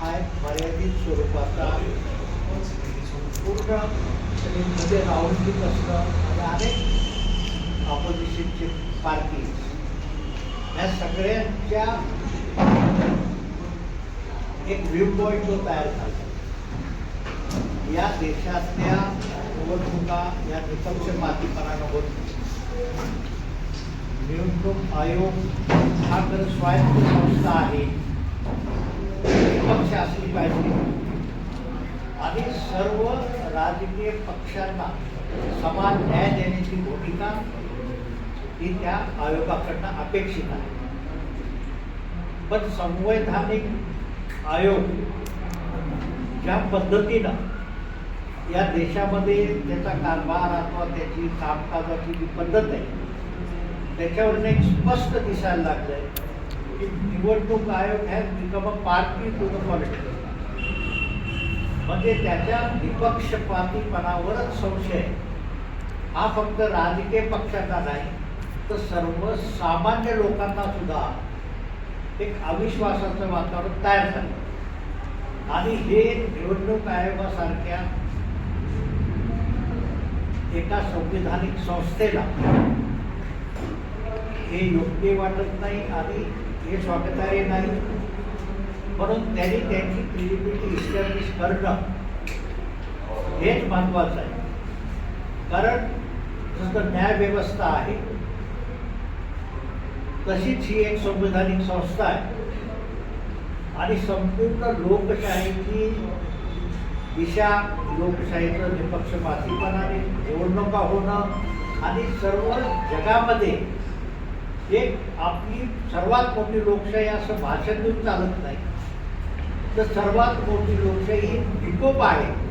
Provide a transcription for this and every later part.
हा। एक मर्यादित स्वरूपाचा पूर्ण मध्ये राहून घेत असणं आणि अनेक ऑपोजिशनचे पार्टी या सगळ्यांच्या एक व्ह्यू पॉईंट जो तयार झाला या देशातल्या निवडणुका या निपक्षपातीपणानं होत निवडणूक आयोग हा तर स्वायत्त संस्था आहे असली पाहिजे आणि सर्व राजकीय पक्षांना समान न्याय देण्याची भूमिका ही त्या आयोगाकडनं अपेक्षित आहे. पण संवैधानिक आयोग ज्या पद्धतीनं या देशामध्ये त्याचा कारभार अथवा त्याची कामकाजाची जी पद्धत आहे त्याच्यावरून एक स्पष्ट दिसायला लागलं आहे निवडणूक आयोग has become a party to the political म्हणजे त्याच्या निपक्षपातीपणावरच संशय हा फक्त राजकीय पक्षांना नाही तर सर्वसामान्य लोकांना सुद्धा एक अविश्वासाचं वातावरण तयार झालं. आणि हे निवडणूक आयोगासारख्या एका संविधानिक संस्थेला हे योग्य वाटत नाही आणि हे स्वागतार्य नाही म्हणून त्यांनी त्यांची क्रेडिबिलिटी इस्टॅब्लिश करणं हेच महत्वाचं आहे. कारण जसं न्यायव्यवस्था आहे तशीच ही एक संविधानिक संस्था आहे. आणि संपूर्ण लोकशाहीची दिशा लोकशाहीचं निपक्षपातीपणाने निवडणुका होणं आणि सर्व जगामध्ये एक आपली सर्वात मोठी लोकशाही असं भाषण देऊन चालत नाही. तर सर्वात मोठी लोकशाही ही विकोप आहे.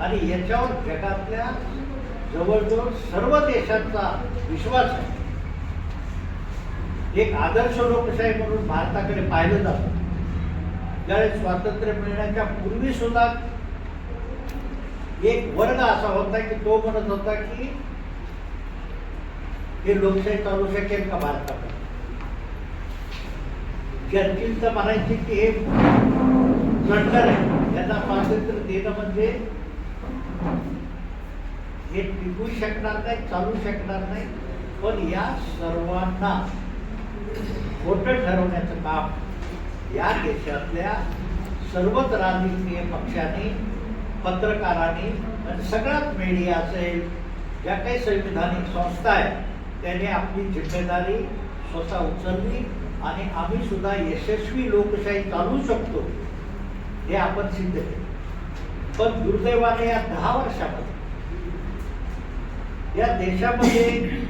आणि याच्यावर जगातल्या जवळजवळ सर्व देशांचा विश्वास आहे. एक आदर्श लोकशाही म्हणून भारताकडे पाहिलं जातं. ज्यावेळेस स्वातंत्र्य मिळण्याच्या पूर्वी सुद्धा एक वर्ग असा होता की तो म्हणत होता की हे लोकशाही चालू शकेल का भारतामध्ये चर्चिल तर म्हणायचे की हे लंडन आहे यांना स्वातंत्र्य देणं म्हणजे हे टिकू शकणार नाही चालू शकणार नाही. पण या सर्वांना खोटं ठरवण्याचं काम या देशातल्या सर्वच राजकीय पक्षांनी पत्रकारांनी आणि सगळ्याच मीडिया असेल ज्या काही संविधानिक संस्था आहेत त्याने आपली जिम्मेदारी स्वतः उचलली आणि आम्ही सुद्धा यशस्वी लोकशाही चालू शकतो हे आपण सिद्ध केलं. पण दुर्दैवाने या दहा वर्षामध्ये या देशामध्ये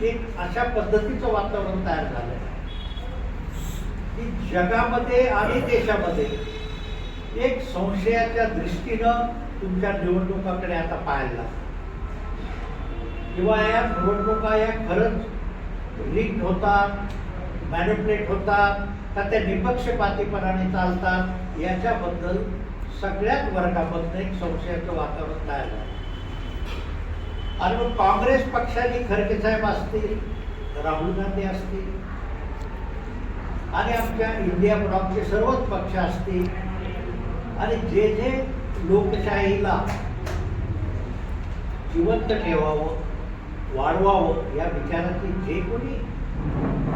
एक अशा पद्धतीचं वातावरण तयार झालं आहे. की जगामध्ये आणि देशामध्ये एक संशयाच्या दृष्टीनं तुमच्या निवडणुकाकडे आता पाहायला किंवा या निवडणुका या खरंच लीक होतात मॅनिपुलेट होतात का त्या निपक्षपातीपणाने चालतात याच्याबद्दल सगळ्याच वर्गामधनं एक संशयाचं वातावरण तयार झालं. आणि मग काँग्रेस पक्षाने खरगे साहेब असतील राहुल गांधी असतील आणि आमच्या इंडिया ब्लॉकचे सर्वच पक्ष असतील आणि जे जे लोकशाहीला जिवंत ठेवावं वाढवावं या विचाराचे जे कोणी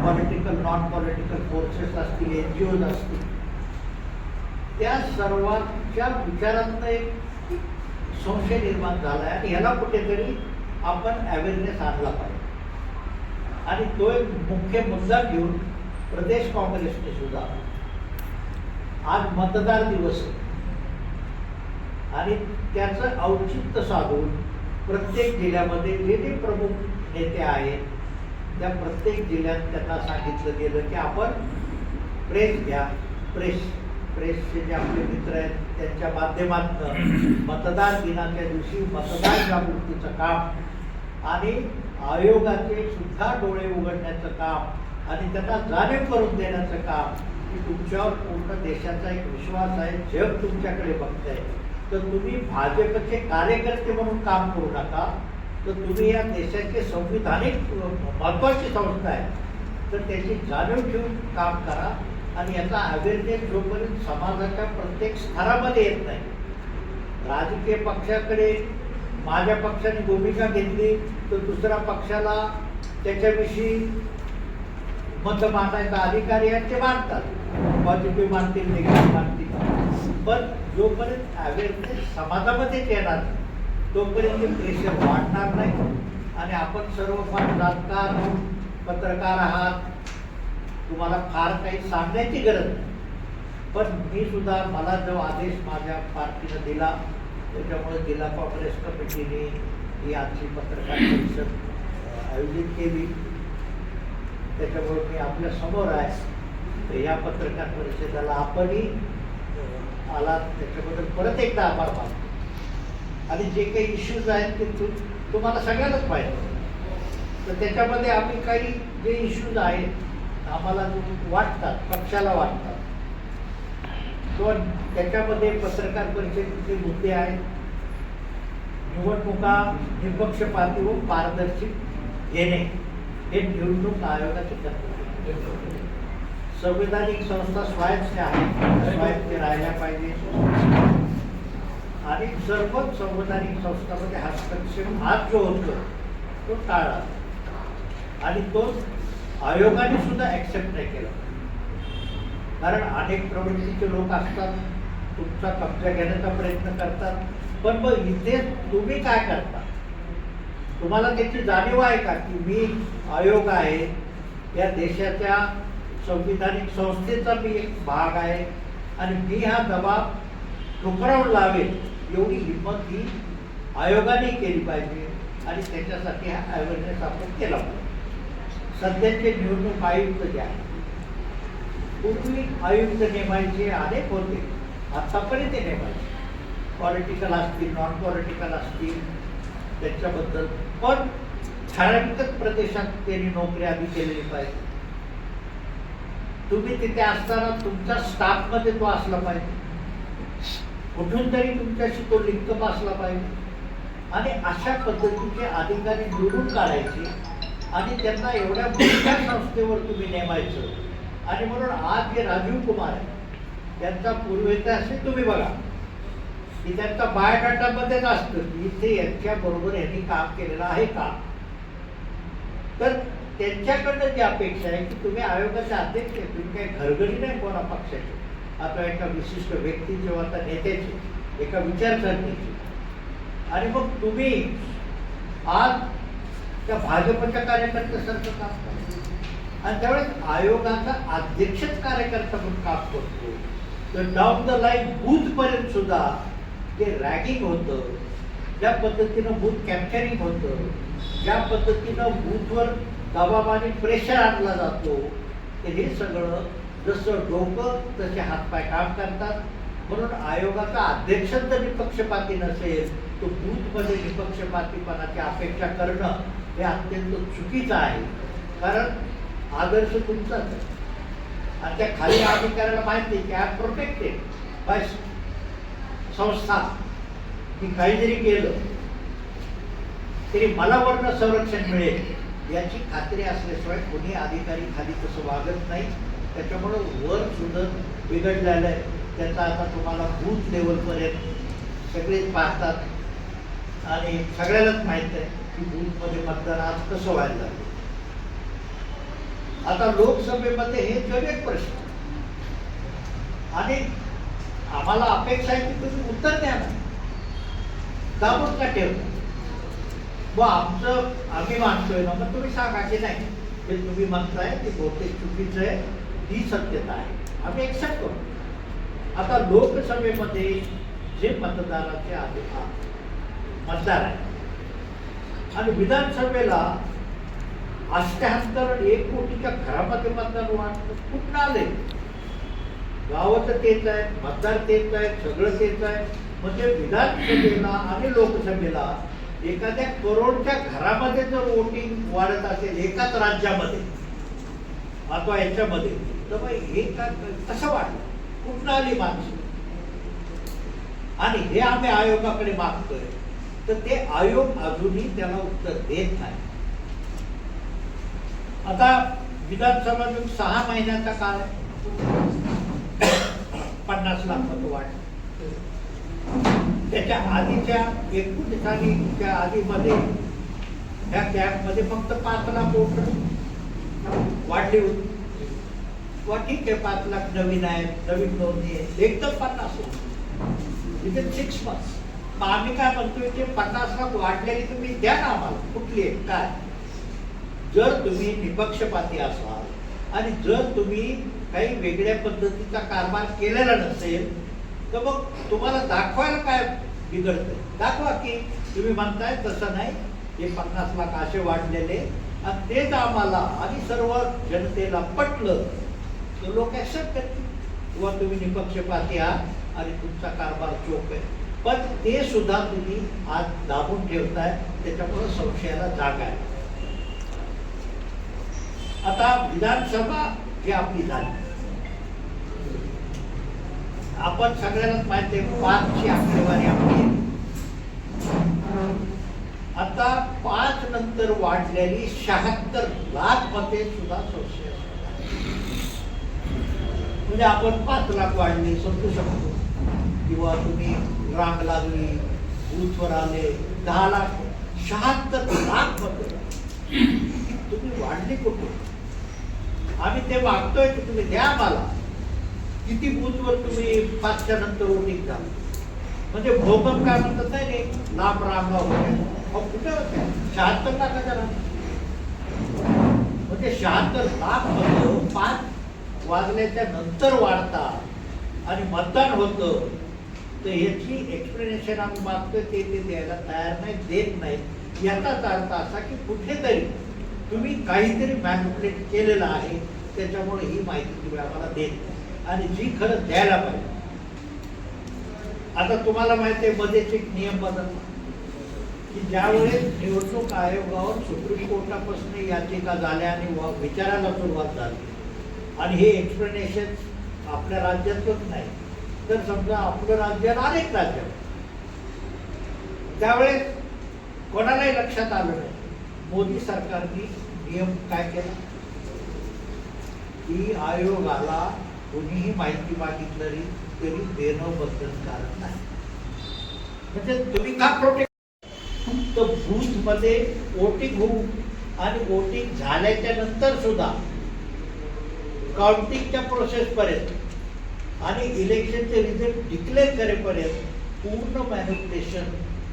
पॉलिटिकल नॉन पॉलिटिकल फोर्सेस असतील एन जी ओज असतील त्या सर्वांच्या विचारातनं एक संशय निर्माण झाला आहे आणि ह्याला कुठेतरी आपण अवेअरनेस आणला पाहिजे. आणि तो एक मुख्य मुद्दा घेऊन प्रदेश काँग्रेसने सुद्धा आज मतदार दिवस आहे. आणि त्याचं औचित्य साधून प्रत्येक जिल्ह्यामध्ये जे जे प्रमुख नेते आहेत त्या प्रत्येक जिल्ह्यात त्यांना सांगितलं गेलं की आपण प्रेस घ्या. प्रेस प्रेसचे जे आपले मित्र आहेत त्यांच्या माध्यमातून मतदार दिनाच्या दिवशी मतदार जागृतीचं काम आणि आयोगाचे सुद्धा डोळे उघडण्याचं काम आणि त्यांना जाणीव करून देण्याचं काम की तुमच्यावर पूर्ण देशाचा एक विश्वास आहे. जग तुमच्याकडे बघतंय. तर तुम्ही भाजपचे कार्यकर्ते म्हणून काम करू नका. तर तुम्ही या देशाचे संविधानिक महत्वाची संस्था आहे. तर त्याची जाणीव ठेवून काम करा आणि याचा अवेअरनेस जोपर्यंत समाजाच्या प्रत्येक स्तरामध्ये येत नाही. राजकीय पक्षाकडे माझ्या पक्षाने भूमिका घेतली तर दुसऱ्या पक्षाला त्याच्याविषयी मत मांडायचा अधिकारी आहे ते मानतात पॉझिटिव्ह मानतील निगेटिव्ह मानतील पण जोपर्यंत अवेअरनेस समाजामध्येच येणार नाही, तोपर्यंत ते प्रेशर वाढणार नाही. आणि आपण सर्व फार पत्रकार आहात. तुम्हाला फार काही सांगण्याची गरज नाही. पण मी सुद्धा मला जो आदेश माझ्या पार्टीनं दिला त्याच्यामुळे जिल्हा काँग्रेस कमिटीने ही आजची पत्रकार परिषद आयोजित केली. त्याच्यामुळे मी आपल्यासमोर आहे. तर या पत्रकार परिषदेला आपणही मला त्याच्याबद्दल परत एकदा आभार मानतो. आणि जे काही इश्यूज आहेत ते तु तुम्हाला सगळ्यांनाच पाहिजे तर त्याच्यामध्ये आम्ही काही जे इश्यूज आहेत आम्हाला वाटतात पक्षाला वाटतात किंवा त्याच्यामध्ये पत्रकार परिषदेचे मुद्दे आहेत निवडणुका निपक्षपाती व पारदर्शक घेणे हे निवडणूक आयोगाचे कर्तव्य संविधानिक संस्था स्वायत्त आहे. स्वायत्त राहिल्या पाहिजे. आणि सर्वच संविधानिक संस्थांमध्ये हस्तक्षेप आज जो होतो तो टाळा. आणि तो आयोगाने सुद्धा ऍक्सेप्ट नाही केला. कारण अनेक प्रवृत्तीचे लोक असतात तुमचा कब्जा घेण्याचा प्रयत्न करतात पण मग इथे तुम्ही काय करता? तुम्हाला त्याची जाणीव आहे का की मी आयोग आहे या देशाच्या संविधानिक संस्थेचा मी एक भाग आहे. आणि मी हा दबाव ठोकरावून लावेल एवढी हिंमत ही आयोगाने केली पाहिजे. आणि त्याच्यासाठी हा अवेअरनेस आपण केला पाहिजे. सध्याचे निवडणूक आयुक्त जे आहे पूर्वी आयुक्त नेमायचे अनेक होते. आतापर्यंत ते नेमायचे. पॉलिटिकल असतील नॉन पॉलिटिकल असतील त्याच्याबद्दल. पण ठराविकच प्रदेशात त्यांनी नोकरी आधी केलेली पाहिजे तुम्ही तिथे असताना तुमच्या स्टाफमध्ये तो असला पाहिजे. कुठून तरी तुमच्याशी तो लिंकअप असला पाहिजे. आणि अशा पद्धतीचे अधिकारी निवडून काढायचे आणि त्यांना एवढ्या मोठ्या संस्थेवर तुम्ही नेमायचं. आणि म्हणून आज जे राजीव कुमार आहे त्यांचा पूर्वेतिहास तुम्ही बघा. की त्यांचा बायोडाटामध्येच असतं की इथे यांच्या बरोबर यांनी काम केलेलं आहे का? तर त्यांच्याकडनं जी अपेक्षा आहे की तुम्ही आयोगाचे अध्यक्ष आहे तुम्ही काही घरगडी नाही कोणा पक्षाची. आता एका विशिष्ट व्यक्तीचे व आता नेत्याचे एका विचारसरणीची. आणि मग तुम्ही आज त्या भाजपच्या कार्यकर्त्यासारखं काम करता. आणि त्यावेळेस आयोगाचा अध्यक्षच कार्यकर्ता म्हणून काम करतो. तर डाऊन द लाईन बूथपर्यंत सुद्धा जे रॅगिंग होतं ज्या पद्धतीनं बूथ कॅप्चरिंग होतं ज्या पद्धतीनं बूथवर दबाव प्रेशर आणला जातो. तर हे सगळं जसं डोकं तसे हातपाय काम करतात. म्हणून आयोगाचा अध्यक्ष जर निपक्षपाती नसेल तो बूथमध्ये निपक्षपातीपणाची अपेक्षा करणं हे अत्यंत चुकीचं आहे. कारण आदर्श तुमचाच आहे. आणि त्या खाली अधिकाऱ्याला माहिती की आय प्रोटेक्टेड बाय संस्था. की काहीतरी केलं. तरी मला वर्ण संरक्षण मिळेल. याची खात्री असल्याशिवाय कोणी अधिकारी खाली तसं वागत नाही. त्याच्यामुळं वर सुद्धा बिघडलेलं आहे. त्याचा आता तुम्हाला बूथ लेवलपर्यंत सगळेच पाहतात. आणि सगळ्यालाच माहीत आहे की बूथमध्ये मतदान आज कसं व्हायला लागलं. आता लोकसभेमध्ये हे जगेत प्रश्न. आणि आम्हाला अपेक्षा आहे की तुम्ही उत्तर द्या ना. दाबून का ठेवता? व आमचं आम्ही मानतोय ना मग तुम्ही सांगा की नाही जे तुम्ही म्हणताय ते बहुतेक चुकीचं आहे ही सत्यता आहे. आम्ही एक्सेप्ट करू. आता लोकसभेमध्ये जे मतदाराचे अधिकार मतदार आहे आणि विधानसभेला अष्ट्याहत्तर एक कोटीच्या घरामध्ये मतदार वाटतं कुठं आले? गावाचं तेच आहे मतदार तेच आहे सगळं तेच आहे. म्हणजे विधानसभेला आणि लोकसभेला एखाद्या करोडच्या घरामध्ये जर वोटिंग वाढत असेल एकाच राज्यामध्ये अथवा याच्यामध्ये तर मग हे का कसं वाटलं कुठं आली माणसं? आणि हे आम्ही आयोगाकडे मागतोय. तर ते आयोग अजूनही त्याला उत्तर देत नाही. आता विधानसभा जो सहा महिन्याचा काळ आहे. पन्नास लाख मत वाढ त्याच्या आधीच्या एकूण सालीच्या आधीमध्ये ह्या मध्ये फक्त पाच लाख वोट वाढली वा ठीक आहे पाच लाख नवीन आहेत नवीन नोंदी आहे एकदम पन्नास विदिन सिक्स मंथ्स मग आम्ही काय म्हणतोय ते पन्नास लाख वाढलेली तुम्ही द्या ना आम्हाला. कुठली आहे? काय? जर तुम्ही निपक्षपाती असाल आणि जर तुम्ही काही वेगळ्या पद्धतीचा कारभार केलेला नसेल तर मग तुम्हाला दाखवायला काय बिघडतं दाखवा की तुम्ही म्हणताय तसं नाही. हे पन्नास लाख असे वाढलेले. आणि तेच आम्हाला आणि सर्व जनतेला पटलं. तर लोक ॲक्सेप्ट करतील. किंवा तुम्ही निपक्षपाती आहात आणि तुमचा कारभार चोख आहे. पण ते सुद्धा तुम्ही आज दाबून ठेवताय. त्याच्यामुळे संशयाला जागा आहे. आता विधानसभा जी आपली झाली आपण सगळ्यांनाच माहिती आहे पाचची आकडेवारी आपली आता पाच नंतर वाढलेली शहात्तर लाख मते सुद्धा संशय म्हणजे आपण पाच लाख वाढले समजू शकतो. किंवा तुम्ही रांग लागली बूथवर आले दहा लाख शहात्तर लाख मते. तुम्ही वाढली कुठे आम्ही ते मागतोय की तुम्ही द्या मला किती बूथवर तुम्ही पाचच्या नंतर वोटिंग झालं म्हणजे भोगम काय म्हणतात नाही रे लांब रांगा होत्या. अहो कुठे होत्या? शहात्तर लाखाच्या म्हणजे शहात्तर लाखमध्ये पाच वाजल्याच्या नंतर वाढतात आणि मतदान होतं. तर ह्याची एक्सप्लेनेशन आम्ही मागतोय ते ते द्यायला तयार नाही देत नाही. याचाच अर्थ असा की कुठेतरी तुम्ही काहीतरी मॅनिपुलेट केलेलं आहे त्याच्यामुळे ही माहिती तुम्ही आम्हाला देत नाही. आणि जी खरं द्यायला पाहिजे. आता तुम्हाला माहिती आहे मध्येच एक नियम बदलला. की ज्यावेळेस निवडणूक आयोगावर सुप्रीम कोर्टापासून याचिका झाल्या आणि विचारायला सुरुवात झाली आणि हे एक्सप्लेनेशन आपल्या राज्यातच नाही तर समजा आपलं राज्य अनेक राज्य त्यावेळेस कोणालाही लक्षात आलं नाही मोदी सरकारने नियम काय केला? की आयोगाला कोणीही माहिती मागितली तरी देणं बंधनकारक नाही. म्हणजे तुम्ही का प्रोटेक्ट फक्त बूथमध्ये वोटिंग होऊ आणि वोटिंग झाल्याच्यानंतर सुद्धा काउंटिंगच्या प्रोसेस पर्यंत आणि इलेक्शनचे रिझल्ट डिक्लेअर करेपर्यंत पूर्ण मॅनिपुलेशन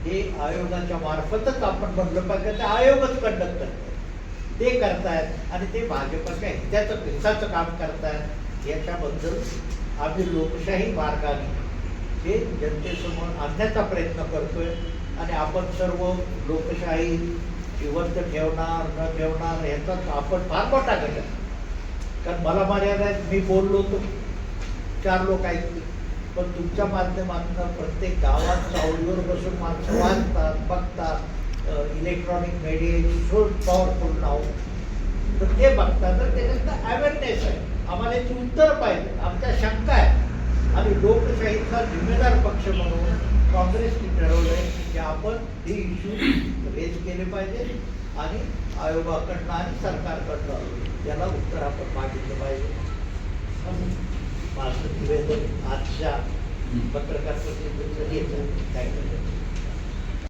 हे आयोगाच्या मार्फतच आपण म्हणलं पाहिजे ते आयोगच कंडक्ट करतात ते करतायत आणि ते भाजपच्या हिताचं हिताचं काम करतायत. याच्याबद्दल आम्ही लोकशाही मार्गाने हे जनतेसमोर आणण्याचा प्रयत्न करतोय आणि आपण सर्व लोकशाही जिवंत ठेवणार न ठेवणार ह्याचाच आपण फार मोठा घटक कारण मला मर्यादा मी बोललो तर चार लोक ऐकतील. पण तुमच्या माध्यमातून प्रत्येक गावात चावडीवर बसून माणसं वाचतात बघतात इलेक्ट्रॉनिक मीडिया सो पॉवरफुल नाव तर ते बघतात तर त्याच्यात अवेअरनेस आहे. आम्हाला याची उत्तर पाहिजे. आमच्या शंका आहे. आणि लोकशाहीचा जिम्मेदार पक्ष म्हणून काँग्रेसने ठरवलंय की आपण हे इश्यू रेज केले पाहिजे आणि आयोगाकडनं आणि सरकारकडनं याला उत्तर आपण मागितलं पाहिजे. माझं निवेदन आजच्या पत्रकार परिषदेचं आहे. थँक्यू